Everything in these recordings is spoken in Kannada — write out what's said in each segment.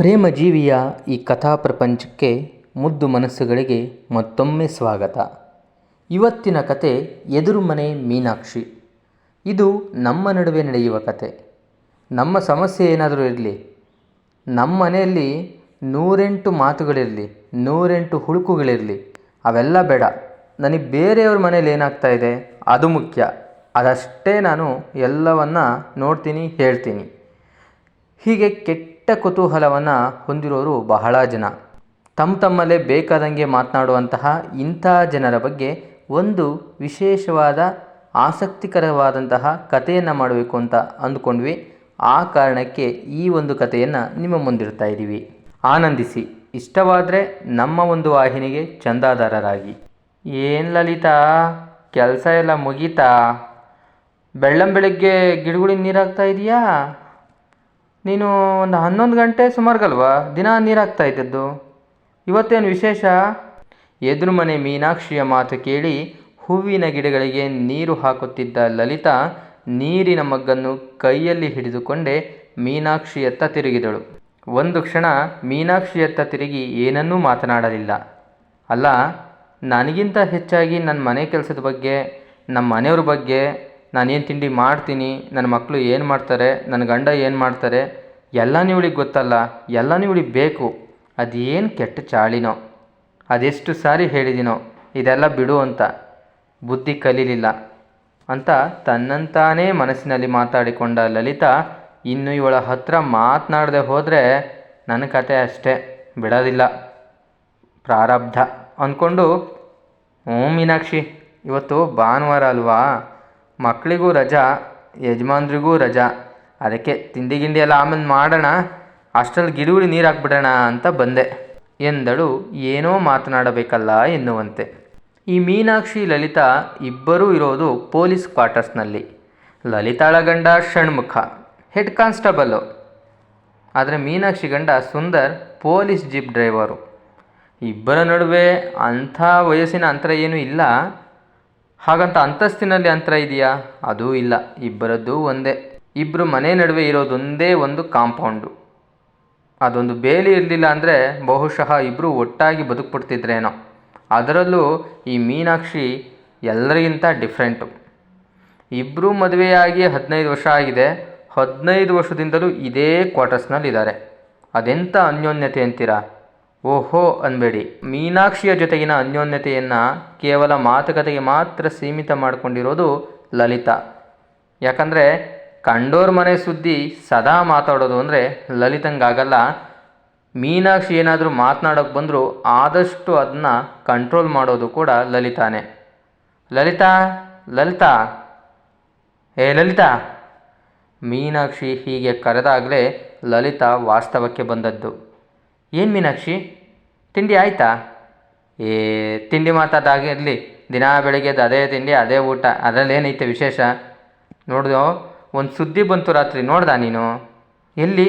ಪ್ರೇಮ ಜೀವಿಯ ಈ ಕಥಾ ಪ್ರಪಂಚಕ್ಕೆ ಮುದ್ದು ಮನಸ್ಸುಗಳಿಗೆ ಮತ್ತೊಮ್ಮೆ ಸ್ವಾಗತ. ಇವತ್ತಿನ ಕತೆ ಎದುರು ಮನೆ ಮೀನಾಕ್ಷಿ. ಇದು ನಮ್ಮ ನಡುವೆ ನಡೆಯುವ ಕತೆ. ನಮ್ಮ ಸಮಸ್ಯೆ ಏನಾದರೂ ಇರಲಿ, ನಮ್ಮ ಮನೆಯಲ್ಲಿ ನೂರೆಂಟು ಮಾತುಗಳಿರಲಿ, ನೂರೆಂಟು ಹುಳುಕುಗಳಿರಲಿ, ಅವೆಲ್ಲ ಬೇಡ. ನನಗೆ ಬೇರೆಯವ್ರ ಮನೇಲಿ ಏನಾಗ್ತಾ ಇದೆ? ಅದು ಮುಖ್ಯ. ಅದಷ್ಟೇ ನಾನು ಎಲ್ಲವನ್ನ ನೋಡ್ತೀನಿ, ಹೇಳ್ತೀನಿ. ಹೀಗೆ ಕೆಟ್ಟ ಕುತೂಹಲವನ್ನು ಹೊಂದಿರೋರು ಬಹಳ ಜನ. ತಮ್ಮ ತಮ್ಮಲ್ಲೇ ಬೇಕಾದಂಗೆ ಮಾತನಾಡುವಂತಹ ಇಂಥ ಜನರ ಬಗ್ಗೆ ಒಂದು ವಿಶೇಷವಾದ ಆಸಕ್ತಿಕರವಾದಂತಹ ಕಥೆಯನ್ನು ಮಾಡಬೇಕು ಅಂತ ಅಂದುಕೊಂಡ್ವಿ. ಆ ಕಾರಣಕ್ಕೆ ಈ ಒಂದು ಕಥೆಯನ್ನು ನಿಮ್ಮ ಮುಂದಿಡ್ತಾ ಇದ್ದೀವಿ ಆನಂದಿಸಿ. ಇಷ್ಟವಾದರೆ ನಮ್ಮ ಒಂದು ವಾಹಿನಿಗೆ ಚಂದಾದಾರರಾಗಿ. ಏನು ಲಲಿತಾ? ಕೆಲಸ ಎಲ್ಲ ಮುಗೀತಾ? ಬೆಳ್ಳಂ ಬೆಳಗ್ಗೆ ಗಿಡಗಳಿಗೆ ನೀರಾಗ್ತಾ ಇದೀಯಾ? ನೀನು ಒಂದು ಹನ್ನೊಂದು ಗಂಟೆ ಸುಮಾರ್ಗಲ್ವಾ? ದಿನ ನೀರು ಹಾಕ್ತಾ ಇದ್ದದ್ದು. ಇವತ್ತೇನು ವಿಶೇಷ? ಎದುರು ಮನೆ ಮೀನಾಕ್ಷಿಯ ಮಾತು ಕೇಳಿ ಹೂವಿನ ಗಿಡಗಳಿಗೆ ನೀರು ಹಾಕುತ್ತಿದ್ದ ಲಲಿತಾ ನೀರಿನ ಮಗ್ಗನ್ನು ಕೈಯಲ್ಲಿ ಹಿಡಿದುಕೊಂಡೇ ಮೀನಾಕ್ಷಿಯತ್ತ ತಿರುಗಿದಳು. ಒಂದು ಕ್ಷಣ ಮೀನಾಕ್ಷಿಯತ್ತ ತಿರುಗಿ ಏನನ್ನೂ ಮಾತನಾಡಲಿಲ್ಲ. ಅಲ್ಲ, ನನಗಿಂತ ಹೆಚ್ಚಾಗಿ ನನ್ನ ಮನೆ ಕೆಲಸದ ಬಗ್ಗೆ ನಮ್ಮ ಮನೆಯವ್ರ ಬಗ್ಗೆ ನಾನೇನು ತಿಂಡಿ ಮಾಡ್ತೀನಿ ನನ್ನ ಮಕ್ಕಳು ಏನು ಮಾಡ್ತಾರೆ ನನ್ನ ಗಂಡ ಏನು ಮಾಡ್ತಾರೆ ಎಲ್ಲನೂ ಇವಳಿಗೆ ಗೊತ್ತಲ್ಲ ಎಲ್ಲನೂ ಇವಳಿಗೆ ಬೇಕು. ಅದೇನು ಕೆಟ್ಟ ಚಾಳಿನೋ. ಅದೆಷ್ಟು ಸಾರಿ ಹೇಳಿದಿನೋ. ಇದೆಲ್ಲ ಬಿಡು ಅಂತ. ಬುದ್ಧಿ ಕಲೀಲಿಲ್ಲ. ಅಂತ ತನ್ನಂತಾನೇ ಮನಸ್ಸಿನಲ್ಲಿ ಮಾತಾಡಿಕೊಂಡ ಲಲಿತಾ ಇನ್ನು ಇವಳ ಹತ್ರ ಮಾತನಾಡದೆ ಹೋದರೆ ನನ್ನ ಕತೆ ಅಷ್ಟೇ, ಬಿಡೋದಿಲ್ಲ. ಪ್ರಾರಬ್ಧ. ಅಂದ್ಕೊಂಡು ಹ್ಞೂ ಮೀನಾಕ್ಷಿ, ಇವತ್ತು ಭಾನುವಾರ ಅಲ್ವಾ? ಮಕ್ಕಳಿಗೂ ರಜಾ, ಯಜಮಾನ್ರಿಗೂ ರಜಾ. ಅದಕ್ಕೆ ತಿಂಡಿ ಗಿಂಡಿ ಎಲ್ಲ ಆಮೇಲೆ ಮಾಡೋಣ, ಅಷ್ಟರಲ್ಲಿ ಗಿಡಗಳು ನೀರು ಹಾಕ್ಬಿಡೋಣ ಅಂತ ಬಂದೆ. ಎಂದಳು, ಏನೋ ಮಾತನಾಡಬೇಕಲ್ಲ ಎನ್ನುವಂತೆ. ಈ ಮೀನಾಕ್ಷಿ, ಲಲಿತಾ ಇಬ್ಬರೂ ಇರೋದು ಪೊಲೀಸ್ ಕ್ವಾರ್ಟರ್ಸ್ನಲ್ಲಿ. ಲಲಿತಾಳ ಗಂಡ ಷಣ್ಮುಖ, ಹೆಡ್ ಕಾನ್ಸ್ಟೇಬಲ್ಲು ಆದರೆ ಮೀನಾಕ್ಷಿ ಗಂಡ ಸುಂದರ್, ಪೊಲೀಸ್ ಜೀಪ್ ಡ್ರೈವರು. ಇಬ್ಬರ ನಡುವೆ ಅಂಥ ವಯಸ್ಸಿನ ಅಂತರ ಏನೂ ಇಲ್ಲ. ಹಾಗಂತ ಅಂತಸ್ತಿನಲ್ಲಿ ಅಂತರ ಇದೆಯಾ? ಅದೂ ಇಲ್ಲ. ಇಬ್ಬರದ್ದು ಒಂದೇ. ಇಬ್ಬರು ಮನೆ ನಡುವೆ ಇರೋದೊಂದೇ ಒಂದು ಕಾಂಪೌಂಡು. ಅದೊಂದು ಬೇಲಿ ಇರಲಿಲ್ಲ ಅಂದರೆ ಬಹುಶಃ ಇಬ್ಬರು ಒಟ್ಟಾಗಿ ಬದುಕ್ಬಿಡ್ತಿದ್ರೇನೋ. ಅದರಲ್ಲೂ ಈ ಮೀನಾಕ್ಷಿ ಎಲ್ಲರಿಗಿಂತ ಡಿಫ್ರೆಂಟು. ಇಬ್ಬರೂ ಮದುವೆಯಾಗಿ ಹದಿನೈದು ವರ್ಷ ಆಗಿದೆ. ಹದಿನೈದು ವರ್ಷದಿಂದಲೂ ಇದೇ ಕ್ವಾರ್ಟರ್ಸ್ನಲ್ಲಿದ್ದಾರೆ. ಅದೆಂಥ ಅನ್ಯೋನ್ಯತೆ ಅಂತೀರಾ? ಓಹೋ ಅನ್ಬೇಡಿ. ಮೀನಾಕ್ಷಿಯ ಜೊತೆಗಿನ ಅನ್ಯೋನ್ಯತೆಯನ್ನು ಕೇವಲ ಮಾತುಕತೆಗೆ ಮಾತ್ರ ಸೀಮಿತ ಮಾಡಿಕೊಂಡಿರೋದು ಲಲಿತಾ. ಯಾಕಂದರೆ ಕಂಡೋರ್ ಮನೆ ಸುದ್ದಿ ಸದಾ ಮಾತಾಡೋದು ಅಂದರೆ ಲಲಿತಂಗಾಗಲ್ಲ. ಮೀನಾಕ್ಷಿ ಏನಾದರೂ ಮಾತನಾಡೋಕೆ ಬಂದರೂ ಆದಷ್ಟು ಅದನ್ನ ಕಂಟ್ರೋಲ್ ಮಾಡೋದು ಕೂಡ ಲಲಿತಾನೇ. ಲಲಿತಾ ಲಲಿತಾ. ಏ ಲಲಿತಾ. ಮೀನಾಕ್ಷಿ ಹೀಗೆ ಕರೆದಾಗಲೇ ಲಲಿತಾ ವಾಸ್ತವಕ್ಕೆ ಬಂದದ್ದು. ಏನು ಮೀನಾಕ್ಷಿ? ತಿಂಡಿ ಆಯಿತಾ? ಏ, ತಿಂಡಿ ಮಾತಾಡಾಗಿರಲಿ ದಿನ ಬೆಳಗ್ಗೆದ್ದು ಅದೇ ತಿಂಡಿ, ಅದೇ ಊಟ. ಅದರಲ್ಲಿ ಏನೈತೆ ವಿಶೇಷ? ನೋಡಿದೋ, ಒಂದು ಸುದ್ದಿ ಬಂತು ರಾತ್ರಿ. ನೋಡ್ದ ನೀನು? ಎಲ್ಲಿ?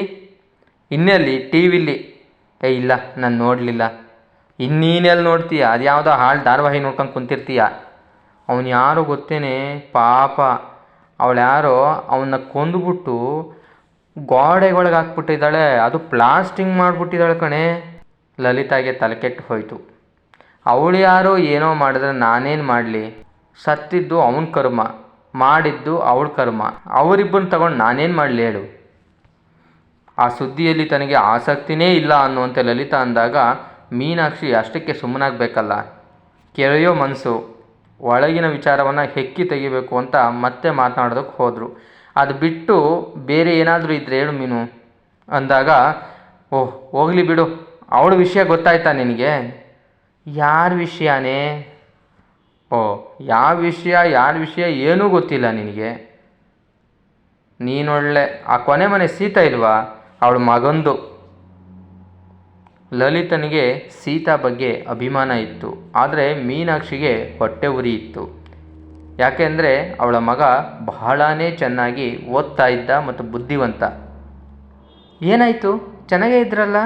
ಇನ್ನೆಲ್ಲಿ? ಟಿ ವಿಲಿ ಏ, ಇಲ್ಲ, ನಾನು ನೋಡಲಿಲ್ಲ. ಇನ್ನೀನೆಲ್ಲಿ ನೋಡ್ತೀಯ? ಅದು ಯಾವುದೋ ಹಾಳು ಧಾರಾವಾಹಿ ನೋಡ್ಕೊಂಡು ಕುಂತಿರ್ತೀಯ? ಅವನು ಯಾರೋ ಗೊತ್ತೇನೆ? ಪಾಪ. ಅವಳು ಯಾರೋ ಅವನ್ನ ಕೊಂದುಬಿಟ್ಟು ಗೋಡೆಗೊಳಗೆ ಹಾಕ್ಬಿಟ್ಟಿದ್ದಾಳೆ ಅದು ಪ್ಲಾಸ್ಟಿಂಗ್ ಮಾಡಿಬಿಟ್ಟಿದ್ದಾಳೆ ಕಣೆ. ಲಲಿತಾಗೆ ತಲೆ ಕೆಟ್ಟು ಹೋಯಿತು. ಅವಳು ಯಾರೋ ಏನೋ ಮಾಡಿದ್ರೆ ನಾನೇನು ಮಾಡಲಿ? ಸತ್ತಿದ್ದು ಅವನ ಕರ್ಮ, ಮಾಡಿದ್ದು ಅವಳ ಕರ್ಮ. ಅವರಿಬ್ಬರನ್ನ ತಗೊಂಡು ನಾನೇನು ಮಾಡಲಿ ಹೇಳು. ಆ ಸುದ್ದಿಯಲ್ಲಿ ತನಗೆ ಆಸಕ್ತಿನೇ ಇಲ್ಲ ಅನ್ನುವಂತೆ ಲಲಿತಾ ಅಂದಾಗ, ಮೀನಾಕ್ಷಿ ಅಷ್ಟಕ್ಕೆ ಸುಮ್ಮನಾಗಬೇಕಲ್ಲ. ಕೆಳೆಯೋ ಮನಸ್ಸು ಒಳಗಿನ ವಿಚಾರವನ್ನು ಹೆಕ್ಕಿ ತೆಗಿಬೇಕು ಅಂತ ಮತ್ತೆ ಮಾತನಾಡೋದಕ್ಕೆ ಹೋದರು. ಅದು ಬಿಟ್ಟು ಬೇರೆ ಏನಾದರೂ ಇದ್ರೆ ಹೇಳು ಮೀನು. ಅಂದಾಗ, ಓಹ್, ಹೋಗಲಿ ಬಿಡು. ಅವಳ ವಿಷಯ ಗೊತ್ತಾಯ್ತಾ ನಿನಗೆ? ಯಾರ ವಿಷಯನೇ? ಓ ಯಾವ ವಿಷಯ, ಯಾರ ವಿಷಯ ಏನೂ ಗೊತ್ತಿಲ್ಲ ನಿನಗೆ. ನೀನೊಳ್ಳೆ, ಆ ಕೊನೆ ಮನೆ ಸೀತಾ ಇಲ್ವಾ? ಅವಳ ಮಗಂದು. ಲಲಿತನಿಗೆ ಸೀತಾ ಬಗ್ಗೆ ಅಭಿಮಾನ ಇತ್ತು. ಆದರೆ ಮೀನಾಕ್ಷಿಗೆ ಹೊಟ್ಟೆ ಉರಿ ಇತ್ತು. ಯಾಕೆಂದರೆ ಅವಳ ಮಗ ಬಹಳನೇ ಚೆನ್ನಾಗಿ ಓದ್ತಾ ಇದ್ದ ಮತ್ತು ಬುದ್ಧಿವಂತ. ಏನಾಯಿತು? ಚೆನ್ನಾಗೇ ಇದ್ರಲ್ಲ?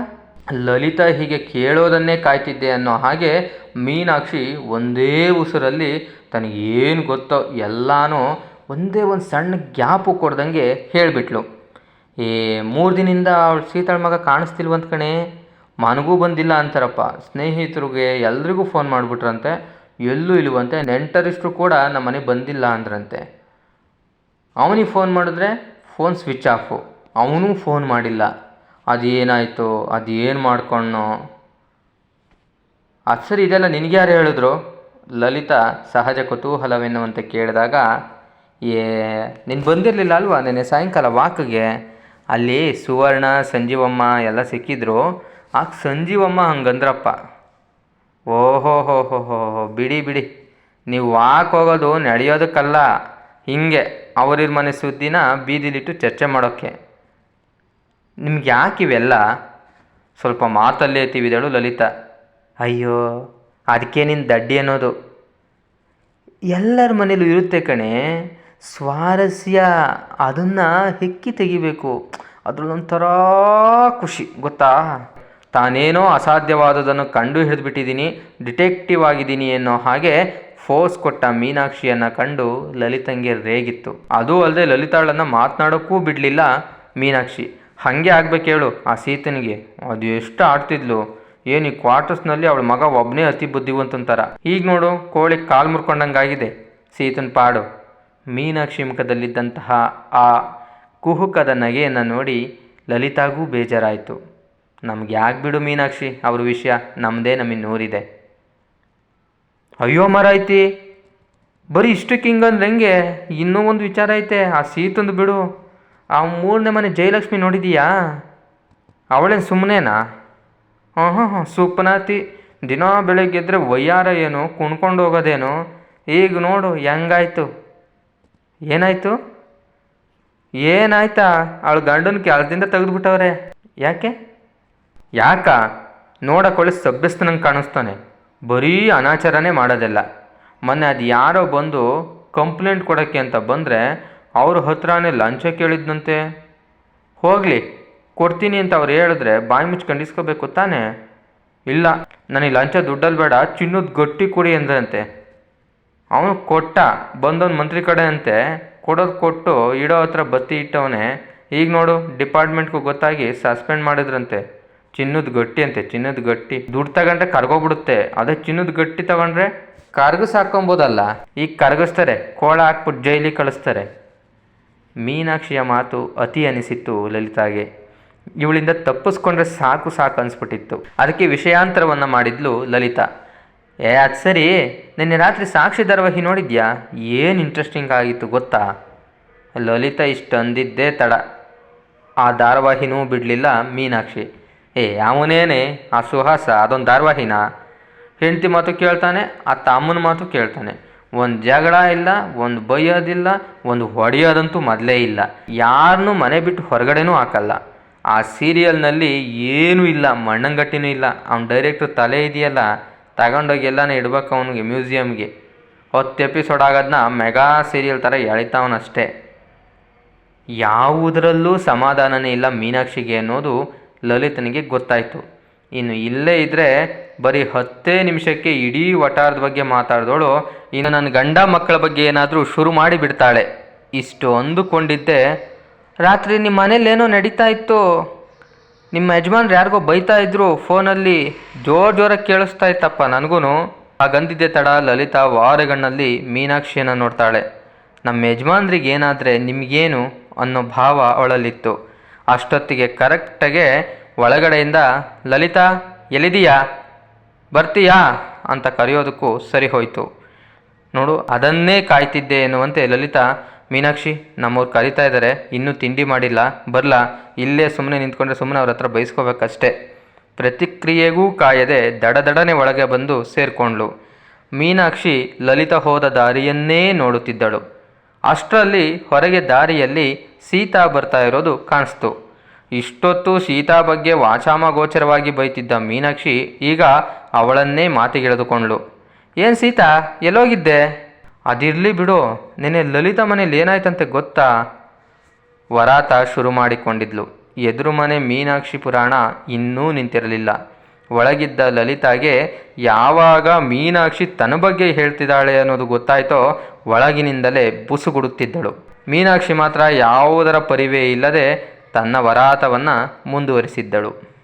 ಲಲಿತಾ ಹೀಗೆ ಕೇಳೋದನ್ನೇ ಕಾಯ್ತಿದ್ದೆ ಅನ್ನೋ ಹಾಗೆ ಮೀನಾಕ್ಷಿ ಒಂದೇ ಉಸಿರಲ್ಲಿ ತನಗೇನು ಗೊತ್ತೋ ಎಲ್ಲನೂ ಒಂದೇ ಒಂದು ಸಣ್ಣ ಗ್ಯಾಪು ಕೊಡ್ದಂಗೆ ಹೇಳಿಬಿಟ್ಲು. ಏ, ಮೂರು ದಿನದಿಂದ ಅವಳು ಸೀತಾಳ ಮಗ ಕಾಣಿಸ್ತಿಲ್ವಂತ ಕಣೆ. ಮನಗೂ ಬಂದಿಲ್ಲ ಅಂತಾರಪ್ಪ. ಸ್ನೇಹಿತರಿಗೆ ಎಲ್ರಿಗೂ ಫೋನ್ ಮಾಡಿಬಿಟ್ರಂತೆ. ಎಲ್ಲೂ ಇಲ್ಲವಂತೆ, ನೆಂಟರಿಷ್ಟರು ಕೂಡ ನಮ್ಮ ಮನೆಗೆ ಬಂದಿಲ್ಲ ಅಂದ್ರಂತೆ. ಅವನಿಗೆ ಫೋನ್ ಮಾಡಿದ್ರೆ ಫೋನ್ ಸ್ವಿಚ್ ಆಫು ಅವನೂ ಫೋನ್ ಮಾಡಿಲ್ಲ. ಅದೇನಾಯಿತು? ಅದೇನು ಮಾಡ್ಕೊಂಡ್ನೋ? ಅದು ಸರಿ, ಇದೆಲ್ಲ ನಿನಗ್ಯಾರು ಹೇಳಿದ್ರು? ಲಲಿತಾ ಸಹಜ ಕುತೂಹಲವೆನ್ನುವಂತೆ ಕೇಳಿದಾಗ, ಏ, ನೀನು ಬಂದಿರಲಿಲ್ಲ ಅಲ್ವಾ ನಿನ್ನೆ ಸಾಯಂಕಾಲ ವಾಕ್ಗೆ? ಅಲ್ಲಿ ಸುವರ್ಣ, ಸಂಜೀವಮ್ಮ ಎಲ್ಲ ಸಿಕ್ಕಿದ್ರು. ಆಗ ಸಂಜೀವಮ್ಮ ಹಂಗಂದ್ರಪ್ಪ. ಓಹೋ ಹೋ ಹೋ ಬಿಡಿ ಬಿಡಿ. ನೀವು ವಾಕ್ ಹೋಗೋದು ನಡೆಯೋದಕ್ಕಲ್ಲ. ಹಿಂಗೆ ಅವ್ರಿರ್ ಮನೆ ಸುದ್ದಿನ ಬೀದಿಲಿಟ್ಟು ಚರ್ಚೆ ಮಾಡೋಕ್ಕೆ. ನಿಮ್ಗೆ ಯಾಕೆ ಇವೆಲ್ಲ? ಸ್ವಲ್ಪ ಮಾತಲ್ಲೇ ತಿವಿದಳು ಲಲಿತಾ. ಅಯ್ಯೋ ಅದಕ್ಕೆ ನಿನ್ನ ದಡ್ಡಿ ಅನ್ನೋದು. ಎಲ್ಲರ ಮನೇಲೂ ಇರುತ್ತೆ ಕಣೆ. ಸ್ವಾರಸ್ಯ, ಅದನ್ನು ಹೆಕ್ಕಿ ತೆಗಿಬೇಕು. ಅದ್ರಲ್ಲೊಂಥರ ಖುಷಿ, ಗೊತ್ತಾ? ತಾನೇನೋ ಅಸಾಧ್ಯವಾದುದನ್ನು ಕಂಡು ಹಿಡಿದುಬಿಟ್ಟಿದ್ದೀನಿ, ಡಿಟೆಕ್ಟಿವ್ ಆಗಿದ್ದೀನಿ ಅನ್ನೋ ಹಾಗೆ ಫೋರ್ಸ್ ಕೊಟ್ಟ ಮೀನಾಕ್ಷಿಯನ್ನು ಕಂಡು ಲಲಿತಂಗೆ ರೇಗಿತ್ತು. ಅದು ಅಲ್ಲದೆ ಲಲಿತಾಳನ್ನು ಮಾತನಾಡೋಕ್ಕೂ ಬಿಡಲಿಲ್ಲ ಮೀನಾಕ್ಷಿ. ಹಾಗೆ ಆಗಬೇಕೇಳು ಆ ಸೀತನಿಗೆ. ಅದು ಎಷ್ಟು ಆಡ್ತಿದ್ಲು. ಏನು ಈ ಕ್ವಾರ್ಟರ್ಸ್ನಲ್ಲಿ ಅವಳ ಮಗ ಒಬ್ಬನೇ ಅತಿ ಬುದ್ಧಿವಂತಂತಾರ. ಈಗ ನೋಡು, ಕೋಳಿ ಕಾಲು ಮುರ್ಕೊಂಡಂಗಾಗಿದೆ. ಸೀತನ ಪಾಡು. ಮೀನಾಕ್ಷಿ ಮುಖದಲ್ಲಿದ್ದಂತಹ ಆ ಕುಹುಕದ ನಗೆಯನ್ನು ನೋಡಿ ಲಲಿತಾಗೂ ಬೇಜಾರಾಯಿತು. ನಮ್ಗೆ ಯಾಕೆ ಬಿಡು ಮೀನಾಕ್ಷಿ, ಅವ್ರ ವಿಷಯ ನಮ್ಮದೇ ನಮಗೆ ನೂರಿದೆ. ಅಯ್ಯೋ ಮರ ಐತಿ ಬರೀ ಇಷ್ಟಕ್ಕೆ ಹಿಂಗಂದ್ರೆ ಹೆಂಗೆ? ಇನ್ನೂ ಒಂದು ವಿಚಾರ ಐತೆ, ಆ ಸೀತಂದು ಬಿಡು. ಆ ಮೂರನೇ ಮನೆ ಜಯಲಕ್ಷ್ಮಿ ನೋಡಿದೀಯಾ? ಅವಳೇನು ಸುಮ್ಮನೆನಾ ಹಾಂ ಹಾಂ ಹಾಂ, ಸೂಪ್ನಾತಿ, ದಿನ ಬೆಳಗ್ಗೆ ಎದ್ರೆ ವಯ್ಯಾರ ಏನು, ಕುಣ್ಕೊಂಡು ಹೋಗೋದೇನು? ಈಗ ನೋಡು, ಹೆಂಗಾಯ್ತು? ಏನಾಯಿತು? ಏನಾಯ್ತಾ? ಅವಳು ಗಂಡನ ಕೆಲಸದಿಂದ ತೆಗೆದುಬಿಟ್ಟವ್ರೆ. ಯಾಕೆ? ಯಾಕ? ನೋಡಕೊಳ್ಳಿ ಸಭ್ಯಸ್ತನಂಗೆ ಕಾಣಿಸ್ತಾನೆ. ಬರೀ ಅನಾಚಾರನೇ ಮಾಡೋದಿಲ್ಲ. ಮೊನ್ನೆ ಅದು ಯಾರೋ ಬಂದು ಕಂಪ್ಲೇಂಟ್ ಕೊಡೋಕ್ಕೆ ಅಂತ ಬಂದರೆ ಅವ್ರ ಹತ್ರನೇ ಲಂಚ ಕೇಳಿದ್ನಂತೆ. ಹೋಗಲಿ, ಕೊಡ್ತೀನಿ ಅಂತ ಅವ್ರು ಹೇಳಿದ್ರೆ ಬಾಯಿ ಮುಚ್ಕೊಂಡು ಇಸ್ಕೋಬೇಕು ತಾನೇ? ಇಲ್ಲ, ನನಗೆ ಲಂಚ ದುಡ್ಡಲ್ಲಿ ಬೇಡ, ಚಿನ್ನದ ಗಟ್ಟಿ ಕೊಡಿ ಅಂದ್ರಂತೆ. ಅವನು ಕೊಟ್ಟ, ಬಂದವನು ಮಂತ್ರಿ ಕಡೆ ಅಂತೆ ಕೊಡೋದು ಕೊಟ್ಟು ಇಡೋ ಹತ್ರ ಬತ್ತಿ ಇಟ್ಟವನೇ. ಈಗ ನೋಡು, ಡಿಪಾರ್ಟ್ಮೆಂಟ್ಗೂ ಗೊತ್ತಾಗಿ ಸಸ್ಪೆಂಡ್ ಮಾಡಿದ್ರಂತೆ. ಚಿನ್ನದ ಗಟ್ಟಿ ಅಂತೆ, ಚಿನ್ನದ ಗಟ್ಟಿ. ದುಡ್ಡು ತಗೊಂಡ್ರೆ ಕರ್ಗೋಗ್ಬಿಡುತ್ತೆ. ಅದೇ ಚಿನ್ನದ ಗಟ್ಟಿ ತಗೊಂಡ್ರೆ ಕರ್ಗಸ್ ಹಾಕೊಬೋದಲ್ಲ ಈಗ ಕರಗಿಸ್ತಾರೆ, ಕೋಳ ಹಾಕ್ಬಿಟ್ಟು ಜೈಲಿ ಕಳಿಸ್ತಾರೆ. ಮೀನಾಕ್ಷಿಯ ಮಾತು ಅತಿ ಅನಿಸಿತ್ತು ಲಲಿತಾಗೆ. ಇವಳಿಂದ ತಪ್ಪಿಸ್ಕೊಂಡ್ರೆ ಸಾಕು ಸಾಕು ಅನಿಸ್ಬಿಟ್ಟಿತ್ತು. ಅದಕ್ಕೆ ವಿಷಯಾಂತರವನ್ನು ಮಾಡಿದ್ಲು ಲಲಿತಾ. ಏ, ಅದು ಸರಿ. ನಿನ್ನೆ ರಾತ್ರಿ ಸಾಕ್ಷಿ ಧಾರಾವಾಹಿ ನೋಡಿದ್ಯಾ? ಏನು ಇಂಟ್ರೆಸ್ಟಿಂಗ್ ಆಗಿತ್ತು ಗೊತ್ತಾ? ಲಲಿತಾ ಇಷ್ಟು ಅಂದಿದ್ದೇ ತಡ. ಆ ಧಾರಾವಾಹಿನೂ ಬಿಡಲಿಲ್ಲ ಮೀನಾಕ್ಷಿ. ಏ ಅವನೇನೆ ಆ ಸುಹಾಸ ಅದೊಂದು ಧಾರಾವಾಹಿನ? ಹೆಂಡತಿ ಮಾತು ಕೇಳ್ತಾನೆ, ಆ ತಮ್ಮನ ಮಾತು ಕೇಳ್ತಾನೆ. ಒಂದು ಜಗಳ ಇಲ್ಲ, ಒಂದು ಬೈಯೋದಿಲ್ಲ, ಒಂದು ಹೊಡೆಯೋದಂತೂ ಮೊದಲೇ ಇಲ್ಲ. ಯಾರನ್ನು ಮನೆ ಬಿಟ್ಟು ಹೊರಗಡೆನೂ ಹಾಕಲ್ಲ. ಆ ಸೀರಿಯಲ್ನಲ್ಲಿ ಏನೂ ಇಲ್ಲ, ಮಣ್ಣಂಗಟ್ಟಿನೂ ಇಲ್ಲ. ಅವ್ನ ಡೈರೆಕ್ಟ್ರ್ ತಲೆ ಇದೆಯಲ್ಲ, ತಗೊಂಡೋಗಿ ಎಲ್ಲನೇ ಇಡ್ಬೇಕು ಅವನಿಗೆ ಮ್ಯೂಸಿಯಮ್ಗೆ ಹತ್ತು ಎಪಿಸೋಡ್ ಆಗೋದನ್ನ ಮೆಗಾ ಸೀರಿಯಲ್ ಥರ ಎಳಿತಾವನಷ್ಟೇ ಯಾವುದರಲ್ಲೂ ಸಮಾಧಾನನೇ ಇಲ್ಲ ಮೀನಾಕ್ಷಿಗೆ ಅನ್ನೋದು ಲಲಿತನಿಗೆ ಗೊತ್ತಾಯಿತು. ಇನ್ನು ಇಲ್ಲೇ ಇದ್ದರೆ ಬರೀ ಹತ್ತೇ ನಿಮಿಷಕ್ಕೆ ಇಡೀ ವಟಾರದ ಬಗ್ಗೆ ಮಾತಾಡಿದವಳು ಇನ್ನು ನನ್ನ ಗಂಡ ಮಕ್ಕಳ ಬಗ್ಗೆ ಏನಾದರೂ ಶುರು ಮಾಡಿ ಬಿಡ್ತಾಳೆ. ಇಷ್ಟು ಅಂದುಕೊಂಡಿದ್ದೆ ರಾತ್ರಿ ನಿಮ್ಮ ಮನೇಲೇನೋ ನಡೀತಾ ಇತ್ತು. ನಿಮ್ಮ ಯಜಮಾನ್ರು ಯಾರಿಗೋ ಬೈತಾ ಇದ್ರು, ಫೋನಲ್ಲಿ ಜೋರು ಜೋರಾಗಿ ಕೇಳಿಸ್ತಾ ಇತ್ತಪ್ಪ ನನಗೂ ಹಾಗಂದಿದ್ದೆ ತಡ, ಲಲಿತಾ ವಾರಗಣ್ಣಲ್ಲಿ ಮೀನಾಕ್ಷಿಯನ್ನು ನೋಡ್ತಾಳೆ. ನಮ್ಮ ಯಜಮಾನ್ರಿಗೆ ಏನಾದರೆ ನಿಮಗೇನು ಅನ್ನೋ ಭಾವ ಅವಳಲ್ಲಿತ್ತು. ಅಷ್ಟೊತ್ತಿಗೆ ಕರೆಕ್ಟಾಗೆ ಒಳಗಡೆಯಿಂದ, ಲಲಿತಾ ಎಲ್ಲಿದೀಯಾ ಬರ್ತೀಯಾ? ಅಂತ ಕರೆಯೋದಕ್ಕೂ ಸರಿ ಹೋಯಿತು. ನೋಡು, ಅದನ್ನೇ ಕಾಯ್ತಿದ್ದೆ ಎನ್ನುವಂತೆ ಲಲಿತಾ, ಮೀನಾಕ್ಷಿ, ನಮ್ಮವ್ರು ಕರಿತಾ ಇದ್ದಾರೆ, ಇನ್ನೂ ತಿಂಡಿ ಮಾಡಿಲ್ಲ, ಬರಲಾ? ಇಲ್ಲೇ ಸುಮ್ಮನೆ ನಿಂತ್ಕೊಂಡ್ರೆ ಸುಮ್ಮನೆ ಅವ್ರ ಹತ್ರ ಬೈಸ್ಕೋಬೇಕಷ್ಟೆ. ಪ್ರತಿಕ್ರಿಯೆಗೂ ಕಾಯದೆ ದಡದಡನೆ ಒಳಗೆ ಬಂದು ಸೇರಿಕೊಂಡ್ಳು ಮೀನಾಕ್ಷಿ ಲಲಿತಾ ಹೋದ ದಾರಿಯನ್ನೇ ನೋಡುತ್ತಿದ್ದಳು. ಅಷ್ಟರಲ್ಲಿ ಹೊರಗೆ ದಾರಿಯಲ್ಲಿ ಸೀತಾ ಬರ್ತಾ ಇರೋದು ಕಾಣಿಸ್ತು. ಇಷ್ಟೊತ್ತು ಸೀತಾ ಬಗ್ಗೆ ವಾಚಾಮಗೋಚರವಾಗಿ ಬೈತಿದ್ದ ಮೀನಾಕ್ಷಿ ಈಗ ಅವಳನ್ನೇ ಮಾತಿಗೆಳೆದುಕೊಂಡ್ಳು. ಏನು ಸೀತಾ, ಎಲ್ಲೋಗಿದ್ದೆ? ಅದಿರಲಿ ಬಿಡು, ನಿನ್ನೆ ಲಲಿತಾ ಮನೇಲಿ ಏನಾಯ್ತಂತೆ ಗೊತ್ತಾ? ವರಾತ ಶುರು ಮಾಡಿಕೊಂಡಿದ್ಲು. ಎದುರು ಮನೆ ಮೀನಾಕ್ಷಿ ಪುರಾಣ ಇನ್ನೂ ನಿಂತಿರಲಿಲ್ಲ. ಒಳಗಿದ್ದ ಲಲಿತಾಗೆ ಯಾವಾಗ ಮೀನಾಕ್ಷಿ ತನ್ನ ಬಗ್ಗೆ ಹೇಳ್ತಿದ್ದಾಳೆ ಅನ್ನೋದು ಗೊತ್ತಾಯ್ತೋ ಒಳಗಿನಿಂದಲೇ ಬುಸುಗುಡುತ್ತಿದ್ದಳು. ಮೀನಾಕ್ಷಿ ಮಾತ್ರ ಯಾವುದರ ಪರಿವೇ ಇಲ್ಲದೆ ತನ್ನ ವರಾತವನ್ನು ಮುಂದುವರಿಸಿದ್ದಳು.